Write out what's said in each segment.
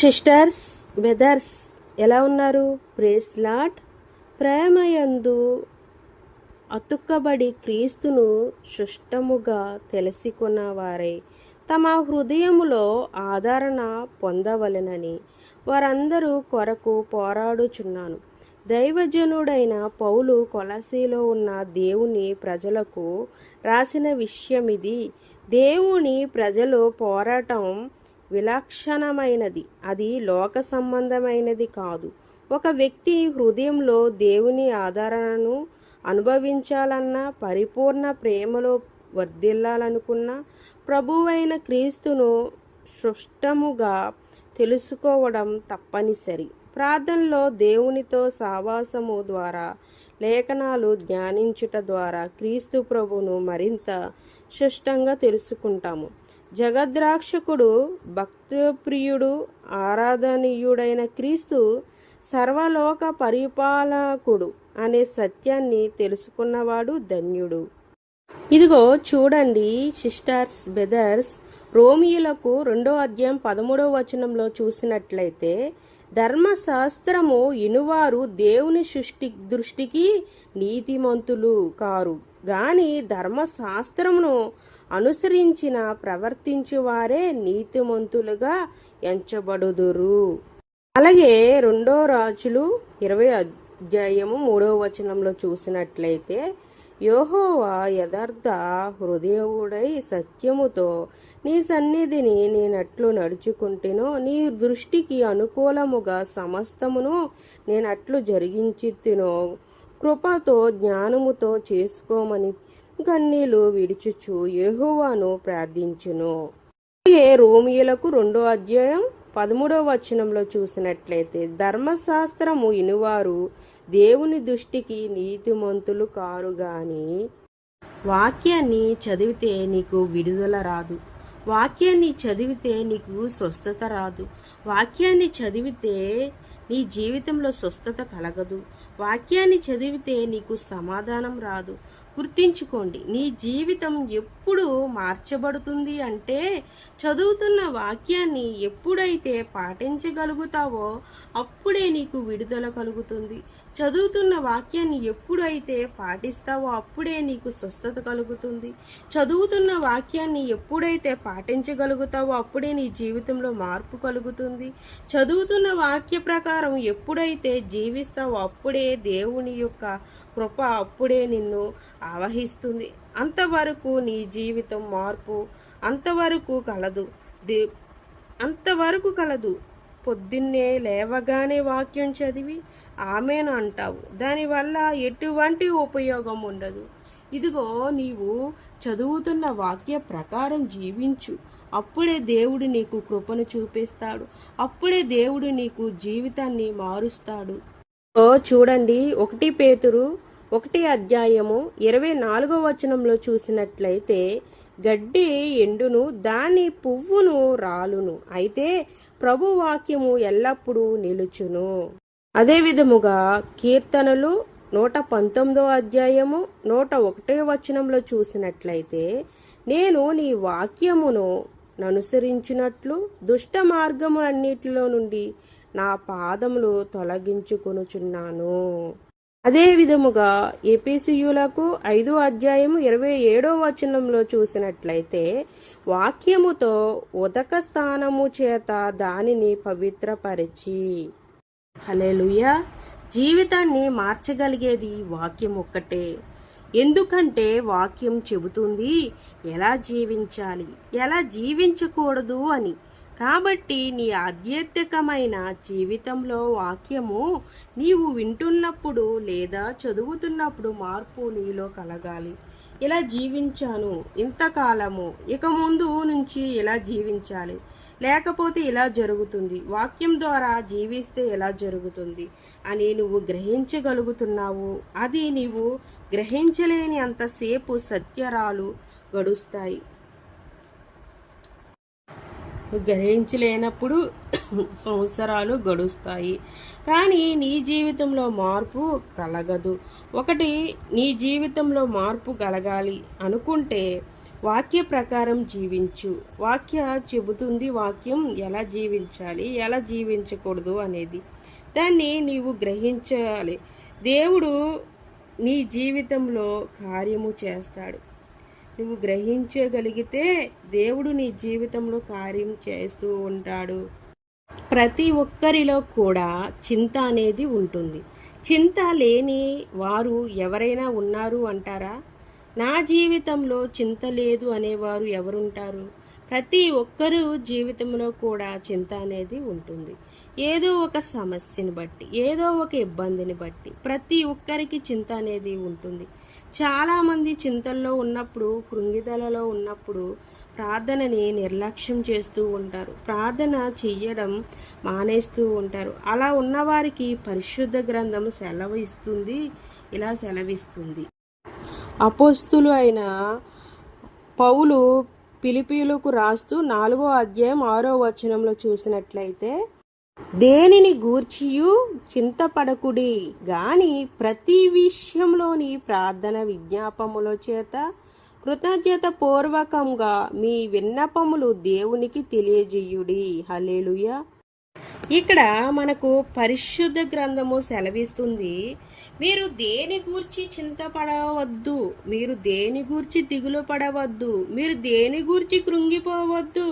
Sisters brothers ఎలా ఉన్నారు? Praise lot ప్రేమయందు అతుక్కబడి క్రీస్తును సుష్టముగా తెలుసుకున్న వారై తమ హృదయములో ఆదరణ పొందవలెనని వారందరూ కొరకు పోరాడుచున్నాను. దైవజనుడైన పౌలు కొలసీలో ఉన్న దేవుని ప్రజలకు రాసిన విషయం ఇది దేవుని ప్రజలు పోరాటం విలక్షణమైనది. అది లోక సంబంధమైనది కాదు. ఒక వ్యక్తి హృదయంలో దేవుని ఆదరణను అనుభవించాలన్న పరిపూర్ణ ప్రేమలో వర్ధిల్లాలనుకున్న ప్రభువైన క్రీస్తును స్పష్టముగా తెలుసుకోవడం తప్పనిసరి. ప్రార్థనలో దేవునితో సావాసము ద్వారా లేఖనాలు ధ్యానించుట ద్వారా క్రీస్తు ప్రభును మరింత స్పష్టంగా తెలుసుకుంటాము. జగద్రాక్షకుడు భక్తప్రియుడు ఆరాధనీయుడైన క్రీస్తు సర్వలోక పరిపాలకుడు అనే సత్యాన్ని తెలుసుకున్నవాడు ధన్యుడు. ఇదిగో చూడండి సిస్టర్స్ బెదర్స్ రోమియులకు రెండో అధ్యాయం పదమూడవ వచనంలో చూసినట్లయితే ధర్మశాస్త్రము ఇనువారు దేవుని సృష్టి దృష్టికి నీతిమంతులు కారు. గాని ధర్మశాస్త్రమును అనుసరించిన ప్రవర్తించువారే నీతిమంతులుగా ఎంచబడుదురు. అలాగే రెండో రాజులు ఇరవై అధ్యాయము మూడో వచనంలో చూసినట్లయితే యోహోవా యథార్థ హృదయవుడై సత్యముతో నీ సన్నిధిని నేనట్లు నడుచుకుంటేనో నీ దృష్టికి అనుకూలముగా సమస్తమును నేనట్లు జరిగించితినో కృపతో జ్ఞానముతో చేసుకోమని కన్నీలు విడిచుచు యెహోవాను ప్రార్థించును. ఏ రోమియులకు రెండో అధ్యాయం పదమూడవ వచనంలో చూసినట్లయితే ధర్మశాస్త్రము ఇనువారు దేవుని దృష్టికి నీతిమంతులు కారు గాని వాక్యాన్ని చదివితే నీకు విడుదల రాదు. వాక్యాన్ని చదివితే నీకు స్వస్థత రాదు. వాక్యాన్ని చదివితే నీ జీవితంలో స్వస్థత కలగదు. వాక్యాన్ని చదివితే నీకు సమాధానం రాదు. గుర్తించుకోండి. నీ జీవితం ఎప్పుడు మార్చబడుతుంది అంటే చదువుతున్న వాక్యాన్ని ఎప్పుడైతే పాటించగలుగుతావో అప్పుడే నీకు విడుదల కలుగుతుంది. చదువుతున్న వాక్యాన్ని ఎప్పుడైతే పాటిస్తావో అప్పుడే నీకు స్వస్థత కలుగుతుంది. చదువుతున్న వాక్యాన్ని ఎప్పుడైతే పాటించగలుగుతావో అప్పుడే నీ జీవితంలో మార్పు కలుగుతుంది. చదువుతున్న వాక్య ప్రకారం ఎప్పుడైతే జీవిస్తావో అప్పుడే దేవుని యొక్క కృప అప్పుడే నిన్ను ఆవహిస్తుంది. అంతవరకు నీ జీవితం మార్పు అంతవరకు కలదు. దే అంతవరకు కలదు. పొద్దున్నే లేవగానే వాక్యం చదివి ఆమెను అంటావు. దానివల్ల ఎటువంటి ఉపయోగం ఉండదు. ఇదిగో నీవు చదువుతున్న వాక్య ప్రకారం జీవించు. అప్పుడే దేవుడు నీకు కృపను చూపిస్తాడు. అప్పుడే దేవుడు నీకు జీవితాన్ని మారుస్తాడు. ఓ చూడండి ఒకటి పేతురు ఒకటి అధ్యాయము ఇరవై నాలుగో వచనంలో చూసినట్లయితే గడ్డి ఎండును దాని పువ్వును రాలును. అయితే ప్రభు వాక్యము ఎల్లప్పుడూ నిలుచును. అదే విధముగా కీర్తనలు నూట పంతొమ్మిదో అధ్యాయము నూట ఒకటో వచనంలో చూసినట్లయితే నేను నీ వాక్యమును ననుసరించినట్లు దుష్ట మార్గములన్నిటిలో నుండి నా పాదములు తొలగించుకొనుచున్నాను. అదే విధముగా ఎపిసియులకు ఐదో అధ్యాయము ఇరవై ఏడో వచనంలో చూసినట్లయితే వాక్యముతో ఉదక స్థానము చేత దానిని పవిత్రపరిచి. హలేలుయా జీవితాన్ని మార్చగలిగేది వాక్యం ఒక్కటే. ఎందుకంటే వాక్యం చెబుతుంది ఎలా జీవించాలి ఎలా జీవించకూడదు అని. కాబట్టి నీ ఆధ్యాత్మికమైన జీవితంలో వాక్యము నీవు వింటున్నప్పుడు లేదా చదువుతున్నప్పుడు మార్పు నీలో కలగాలి. ఇలా జీవించాను ఇంతకాలము. ఇక ముందు నుంచి ఇలా జీవించాలి. లేకపోతే ఇలా జరుగుతుంది. వాక్యం ద్వారా జీవిస్తే ఎలా జరుగుతుంది? అని నువ్వు గ్రహించగలుగుతున్నావు. అది నీవు గ్రహించలేని అంతసేపు సత్యరాలు గడుస్తాయి. గ్రహించలేనప్పుడు సంవత్సరాలు గడుస్తాయి. కానీ నీ జీవితంలో మార్పు కలగదు. ఒకటి నీ జీవితంలో మార్పు కలగాలి అనుకుంటే వాక్య ప్రకారం జీవించు. వాక్య చెబుతుంది వాక్యం ఎలా జీవించాలి ఎలా జీవించకూడదు అనేది. దాన్ని నీవు గ్రహించాలి. దేవుడు నీ జీవితంలో కార్యము చేస్తాడు. నువ్వు గ్రహించగలిగితే దేవుడు నీ జీవితంలో కార్యం చేస్తూ ఉంటాడు. ప్రతి ఒక్కరిలో కూడా చింత అనేది ఉంటుంది. చింత లేని వారు ఎవరైనా ఉన్నారు అంటారా? నా జీవితంలో చింత లేదు అనేవారు ఎవరుంటారు? ప్రతి ఒక్కరూ జీవితంలో కూడా చింత అనేది ఉంటుంది. ఏదో ఒక సమస్యని బట్టి ఏదో ఒక ఇబ్బందిని బట్టి ప్రతి ఒక్కరికి చింత అనేది ఉంటుంది. చాలామంది చింతల్లో ఉన్నప్పుడు కృంగిదలలో ఉన్నప్పుడు ప్రార్థనని నిర్లక్ష్యం చేస్తూ ఉంటారు. ప్రార్థన చెయ్యడం మానేస్తూ ఉంటారు. అలా ఉన్నవారికి పరిశుద్ధ గ్రంథం సెలవు ఇస్తుంది ఇలా సెలవిస్తుంది. అపోస్తులు అయిన పౌలు పిలిపిలకు రాస్తూ నాలుగో అధ్యాయం ఆరో వచనంలో చూసినట్లయితే దేనిని గూర్చియు చింతపడకుడి? గాని ప్రతి విషయంలోని ప్రార్థన విజ్ఞాపముల చేత కృతజ్ఞత పూర్వకంగా మీ విన్నపములు దేవునికి తెలియజేయుడి. హలేలుయ ఇక్కడ మనకు పరిశుద్ధ గ్రంథము సెలవిస్తుంది మీరు దేని గూర్చి చింతపడవద్దు మీరు దేని గూర్చి దిగులు పడవద్దు మీరు దేని గూర్చి కృంగిపోవద్దు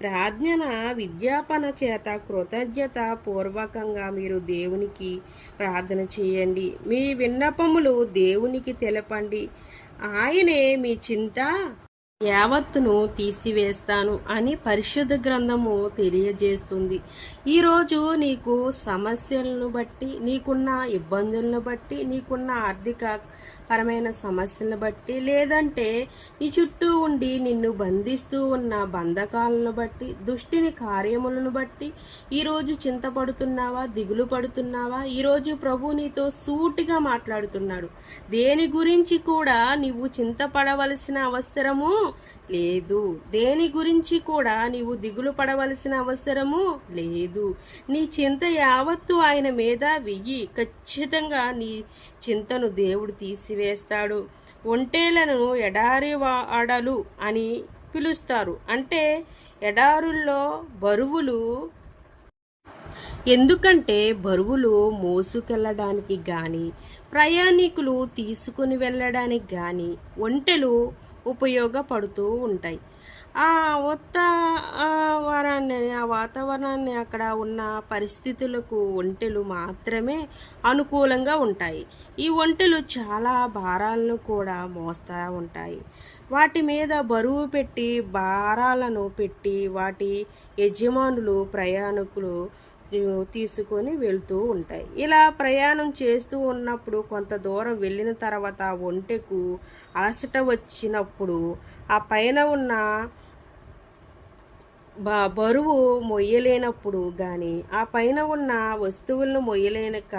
ప్రార్థన విద్యాపన చేత కృతజ్ఞత పూర్వకంగా మీరు దేవునికి ప్రార్థన చేయండి. మీ విన్నపములు దేవునికి తెలపండి. ఆయనే మీ చింత యావత్తును తీసివేస్తాను అని పరిశుద్ధ గ్రంథము తెలియజేస్తుంది. ఈరోజు నీకు సమస్యలను బట్టి నీకున్న ఇబ్బందులను బట్టి నీకున్న ఆర్థిక పరమైన సమస్యలను బట్టి లేదంటే నీ చుట్టూ ఉండి నిన్ను బంధిస్తూ ఉన్న బంధకాలను బట్టి దుష్టిని కార్యములను బట్టి ఈరోజు చింతపడుతున్నావా దిగులు పడుతున్నావా? ఈరోజు ప్రభు నీతో సూటిగా మాట్లాడుతున్నాడు. దేని గురించి కూడా నీవు చింతపడవలసిన అవసరము లేదు. దేని గురించి కూడా నీవు దిగులు పడవలసిన అవసరము లేదు. నీ చింత యావత్తు ఆయన మీద వెయ్యి. ఖచ్చితంగా నీ చింతను దేవుడు తీసివేస్తాడు. ఒంటేలను ఎడారి వాడలు అని పిలుస్తారు. అంటే ఎడారుల్లో బరువులు ఎందుకంటే బరువులు మోసుకెళ్ళడానికి కానీ ప్రయాణికులు తీసుకుని వెళ్ళడానికి కానీ ఒంటెలు ఉపయోగపడుతూ ఉంటాయి. ఆ ఉత్త వారాన్ని ఆ వాతావరణాన్ని అక్కడ ఉన్న పరిస్థితులకు ఒంటెలు మాత్రమే అనుకూలంగా ఉంటాయి. ఈ ఒంటెలు చాలా భారాలను కూడా మోస్తూ ఉంటాయి. వాటి మీద బరువు పెట్టి భారాలను పెట్టి వాటి యజమానులు ప్రయాణికులు తీసుకొని వెళ్తూ ఉంటాయి. ఇలా ప్రయాణం చేస్తూ ఉన్నప్పుడు కొంత దూరం వెళ్ళిన తర్వాత ఒంటెకు అలసట వచ్చినప్పుడు ఆ పైన ఉన్న బరువు మొయ్యలేనప్పుడు కానీ ఆ పైన ఉన్న వస్తువులను మొయ్యలేనక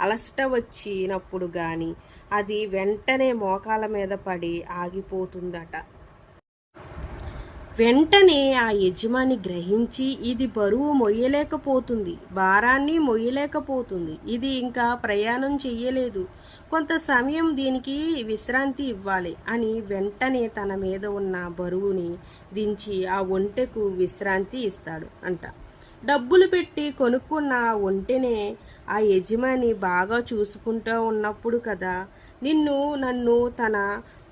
అలసట వచ్చినప్పుడు కానీ అది వెంటనే మోకాల మీద పడి ఆగిపోతుందట. వెంటనే ఆ యజమాని గ్రహించి ఇది బరువు మొయ్యలేకపోతుంది భారాన్ని మొయ్యలేకపోతుంది ఇది ఇంకా ప్రయాణం చెయ్యలేదు కొంత సమయం దీనికి విశ్రాంతి ఇవ్వాలి అని వెంటనే తన మీద ఉన్న బరువుని దించి ఆ ఒంటెకు విశ్రాంతి ఇస్తాడు అంట. డబ్బులు పెట్టి కొనుక్కున్న ఒంటెనే ఆ యజమాని బాగా చూసుకుంటూ ఉన్నప్పుడు కదా నిన్ను నన్ను తన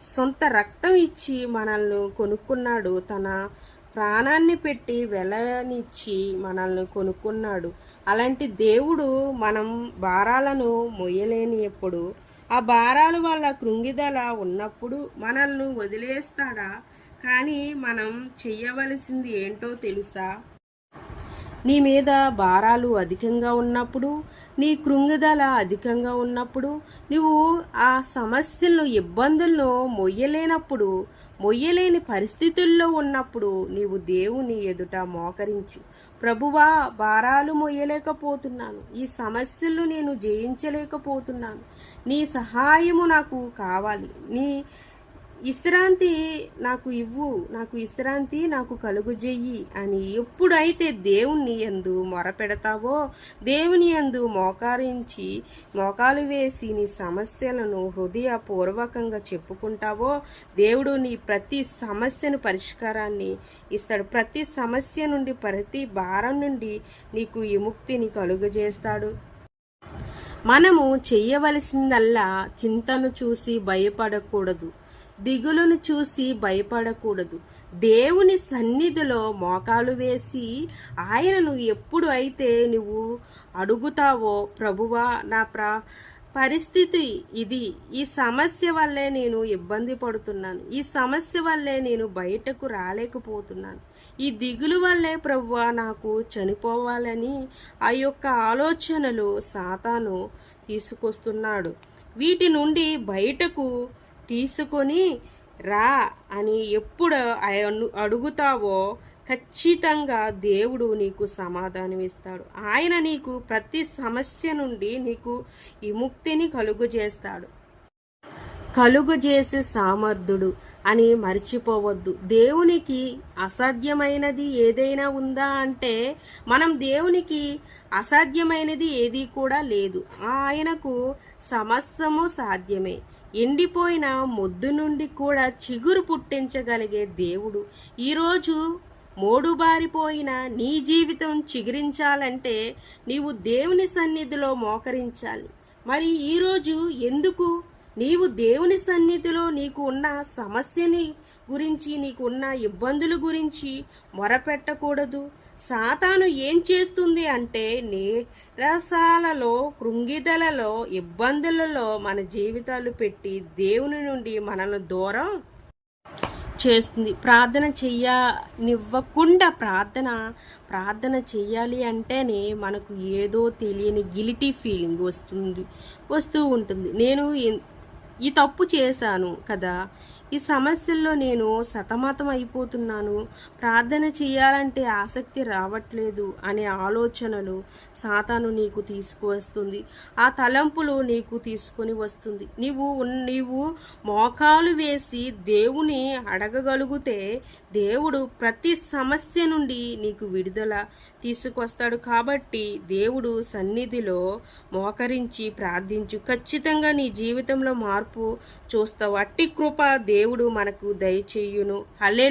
సొంత రక్తం ఇచ్చి మనల్ని కొనుక్కున్నాడు. తన ప్రాణాన్ని పెట్టి వెలనిచ్చి మనల్ని కొనుక్కున్నాడు. అలాంటి దేవుడు మనం భారాలను మొయ్యలేని ఎప్పుడు ఆ భారాలు వల్ల కృంగిదల ఉన్నప్పుడు మనల్ని వదిలేస్తాడా? కానీ మనం చెయ్యవలసింది ఏంటో తెలుసా? నీ మీద భారాలు అధికంగా ఉన్నప్పుడు నీ కృంగుదల అధికంగా ఉన్నప్పుడు నువ్వు ఆ సమస్యలను ఇబ్బందులను మొయ్యలేనప్పుడు మొయ్యలేని పరిస్థితుల్లో ఉన్నప్పుడు నీవు దేవుని ఎదుట మోకరించు. ప్రభువా భారాలు మొయ్యలేకపోతున్నాను. ఈ సమస్యలు నేను జయించలేకపోతున్నాను. నీ సహాయము నాకు కావాలి. నీ విశ్రాంతి నాకు ఇవ్వు నాకు విశ్రాంతి నాకు కలుగుజేయి అని ఎప్పుడైతే దేవుని ఎందు మొరపెడతావో దేవుని ఎందు మోకారించి మోకాలు వేసి నీ సమస్యలను హృదయపూర్వకంగా చెప్పుకుంటావో దేవుడు నీ ప్రతి సమస్యను పరిష్కారాన్ని ఇస్తాడు. ప్రతి సమస్య నుండి ప్రతి భారం నుండి నీకు విముక్తిని కలుగజేస్తాడు మనము చేయవలసిందల్లా చింతను చూసి భయపడకూడదు. దిగులను చూసి భయపడకూడదు. దేవుని సన్నిధిలో మోకాలు వేసి ఆయనను ఎప్పుడు అయితే నువ్వు అడుగుతావో ప్రభువా నా ప్ర పరిస్థితి ఇది. ఈ సమస్య వల్లే నేను ఇబ్బంది పడుతున్నాను. ఈ సమస్య వల్లే నేను బయటకు రాలేకపోతున్నాను. ఈ దిగులు వల్లే ప్రభువా నాకు చనిపోవాలని ఆ యొక్క ఆలోచనలు సాతాను తీసుకొస్తున్నాడు. వీటి నుండి బయటకు తీసుకొని రా అని ఎప్పుడు అడుగుతావో ఖచ్చితంగా దేవుడు నీకు సమాధానం ఇస్తాడు. ఆయన నీకు ప్రతి సమస్య నుండి నీకు విముక్తిని కలుగు చేస్తాడు. కలుగు చేసే సామర్థుడు అని మర్చిపోవద్దు. దేవునికి అసాధ్యమైనది ఏదైనా ఉందా అంటే మనం దేవునికి అసాధ్యమైనది ఏది కూడా లేదు. ఆయనకు సమస్తము సాధ్యమే. ఎండిపోయిన మొద్దు నుండి కూడా చిగురు పుట్టించగలిగే దేవుడు. ఈరోజు మోడుబారిపోయిన నీ జీవితం చిగురించాలంటే నీవు దేవుని సన్నిధిలో మోకరించాలి. మరి ఈరోజు ఎందుకు నీవు దేవుని సన్నిధిలో నీకు ఉన్న సమస్యని గురించి నీకు ఉన్న ఇబ్బందుల గురించి మొరపెట్టకూడదు? సాతాను ఏం చేస్తుంది అంటే నీరసాలలో కృంగిదలలో ఇబ్బందులలో మన జీవితాలు పెట్టి దేవుని నుండి మనల్ని దూరం చేస్తుంది. ప్రార్థన చెయ్యనివ్వకుండా ప్రార్థన ప్రార్థన చెయ్యాలి అంటేనే మనకు ఏదో తెలియని గిలిటీ ఫీలింగ్ వస్తుంది వస్తూ ఉంటుంది. నేను ఎన్- ఈ తప్పు చేశాను కదా ఈ సమస్యల్లో నేను సతమతం అయిపోతున్నాను. ప్రార్థన చేయాలంటే ఆసక్తి రావట్లేదు అనే ఆలోచనలు సాతాను నీకు తీసుకువస్తుంది. ఆ తలంపులు నీకు తీసుకొని వస్తుంది. నీవు నీవు మోకాలు వేసి దేవుని అడగగలిగితే దేవుడు ప్రతి సమస్య నుండి నీకు విడుదల తీసుకొస్తాడు. కాబట్టి దేవుడు సన్నిధిలో మోకరించి ప్రార్థించు. ఖచ్చితంగా నీ జీవితంలో మార్పు చూస్తావు. అట్టి కృప దేవుడు దేవుడు మనకు దయచేయును హలే